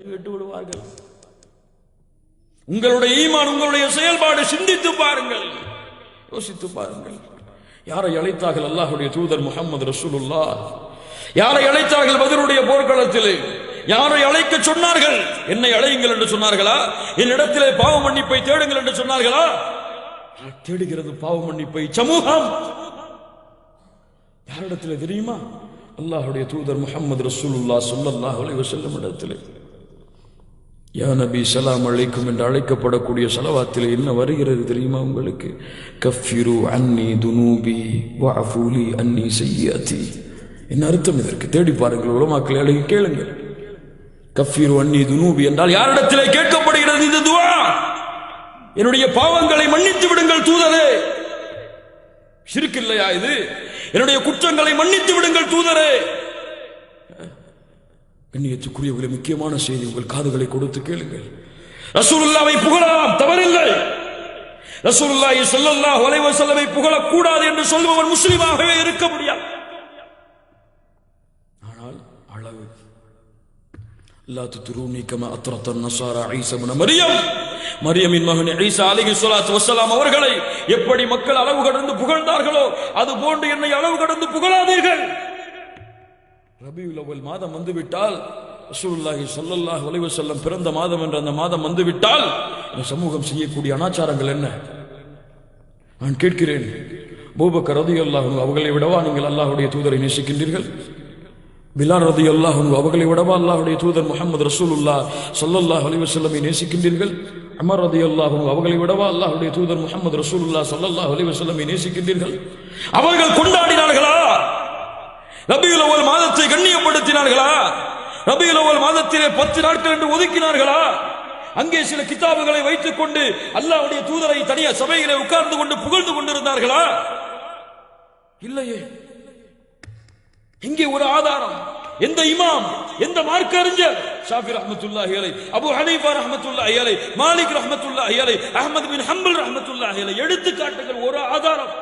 விட்டு விடுவார்கள் உங்களுடைய ஈமான் உங்களுடைய செயல்பாடு சிந்தித்து பாருங்கள். யோசித்து பாருங்கள். யாரை அழைத்தார்கள் அல்லாஹுடைய தூதர் முகமது ரசூலுல்லா யாரை அழைத்தார்கள் பதிலுடைய போர்க்களத்திலே? யாரை அழைக்க சொன்னார்கள்? என்னை அழையுங்கள் என்று சொன்னார்களா? என்னிடத்திலே பாவ மன்னிப்பை தேடுங்கள் என்று சொன்னார்களா? தேடுகிறது பாவ மன்னிப்பை? சமூகம்! யாரிடத்தில் தெரியுமா? அல்லாஹுடைய தூதர் முகமது ரசூலுல்லா சொல்லல்லாஹ் செல்லும் இடத்திலே. யா நபி சலாம் அழைக்கும் என்று அழைக்கப்படக்கூடிய சலவாத்தில் என்ன வருகிறது தெரியுமா உங்களுக்கு? கஃபிரு அன்னி துனூபி வாஃபூலி அன்னி செய்யாத்தி என்ன அர்த்தம் இதற்கு? தேடி பாருங்கள் உலமாக்களை அழகி கேளுங்கள். கஃபிரு அன்னி துனூபி என்றால் யாரிடத்திலே கேட்கப்படுகிறது இந்த துவா? என்னுடைய பாவங்களை மன்னித்து விடுங்கள் தூதரே. சிறுக்கு இல்லையா இது? என்னுடைய குற்றங்களை மன்னித்து விடுங்கள் தூதரே. கண்ணியத்துக்குரியவர்களை முக்கியமான செய்தி உங்கள் காதுகளை கொடுத்து கேளுங்கள். ரசூலுல்லாவை புகழலாம் தவறில்லை. ரசூலுல்லாஹி ஸல்லல்லாஹு அலைஹி வஸல்லமை புகழக்கூடாது என்று சொல்பவன் முஸ்லிமாகவே இருக்க முடியாது. ஆனால் அளவு. லா துத்ரூனி கமா அத்ரத்த நஸாரா ஈசா இப்னு மரியம். மரியமின் மகன் ஈசா அலைஹி ஸலாத்து வஸலாம் அவர்களை எப்படி மக்கள் அளவு கடந்து புகழ்ந்தார்களோ அது போன்று என்னை அளவு கடந்து புகழாதீர்கள். ரபியுல் மாதம் வந்துவிட்டால் ரசூலுல்லாஹி ஸல்லல்லாஹு அலைஹி செல்லம் பிறந்த மாதம் என்ற அந்த மாதம் வந்துவிட்டால் இந்த சமூகம் செய்யக்கூடிய அனாச்சாரங்கள் என்ன? நான் கேட்கிறேன் பூபக்கர் ரதியல்லாஹு அவர்களை விடவா நீங்கள் அல்லாஹுடைய தூதரை நேசிக்கின்றீர்கள்? பிலால் ரதியல்லாஹு அவர்களை விடவா அல்லாஹுடைய தூதர் முகமது ரசூலுல்லா ஸல்லல்லாஹு அலைஹி செல்லமை நேசிக்கின்றீர்கள்? அமர் ரதி அல்லாஹு அவர்களை விடவா அல்லாஹுடைய தூதர் முகமது ரசூலுல்லா சல்லல்லாஹ் அலைஹி செல்லமை நேசிக்கின்றீர்கள்? அவர்கள் கொண்டாடினார்களா? ரபியுல் அவ்வல் மாதத்தை கண்ணியப்படுத்தினார்களா? ரபியுல் அவள் மாதத்திலே பத்து நாட்கள் என்று ஒதுக்கினார்களா? அங்கே சில கிதாபுகளை வைத்துக் கொண்டு அல்லாவுடைய தூதரை தனியா சபையிலே உட்கார்ந்து கொண்டு புகழ்ந்து கொண்டிருந்தார்களா? இல்லையே. இங்கே ஒரு ஆதாரம். எந்த இமாம் எந்த மார்க்க அறிஞர் ஷாஃபி ரஹமத்துல்லா அலை அபு ஹனீஃபா ரஹமத்துல்லா அலை மாலிக் ரஹமத்துல்லா அலை அஹமது பின் ஹம்பல் ரஹமத்துல்லா அலை. எடுத்து காட்டுங்கள் ஒரு ஆதாரம்.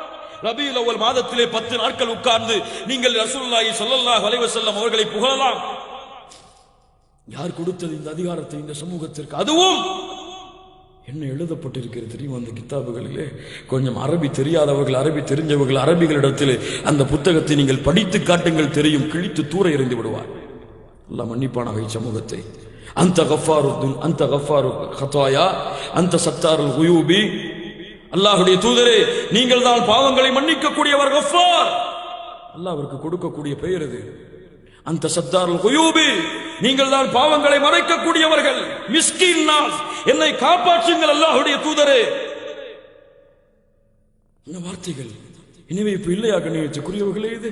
ரபியுல் அவ்வல் மாதத்திலே பத்து நாட்கள் உட்கார்ந்து நீங்கள் ரசூல்லாயி ஸல்லல்லாஹு வலைவ செல்லம் அவர்களை புகழலாம். யார் கொடுத்தது இந்த அதிகாரத்தை இந்த சமூகத்திற்கு? அதுவும் என்ன எழுதப்பட்டிருக்கிறது தெரியும் அந்த கித்தாபுகளிலே? கொஞ்சம் அரபி தெரியாதவர்கள் அரபி தெரிஞ்சவர்கள் அரபிகளிடத்தில் அந்த புத்தகத்தை நீங்கள் படித்து காட்டுங்கள் தெரியும் கிழித்து தூர எறிந்து விடுவார். அல்லாஹ் மன்னிப்பானாக இச்சமூகத்தை அந்த கஃபாரு அந்த கஃபாரு ஹத்தாயா அந்த சத்தாருல் குயூபி அல்லாஹுடைய தூதரே நீங்கள் தான் பாவங்களை மன்னிக்கக்கூடியவர் கஃபார். அல்லாஹ்வுக்கு கொடுக்கக்கூடிய பெயர் இது அந்த சத்தாருல் குயூபி. நீங்கள் தான் பாவங்களை மறைக்கக்கூடியவர்கள். மிஸ்கின் நாஸ். என்னை காப்பாற்றுங்கள் அல்லாஹுடைய தூதரே. இந்த வார்த்தைகள்? எனவே இப்ப இல்லையா கண்ணியத்துக்குரியவர்களே இது?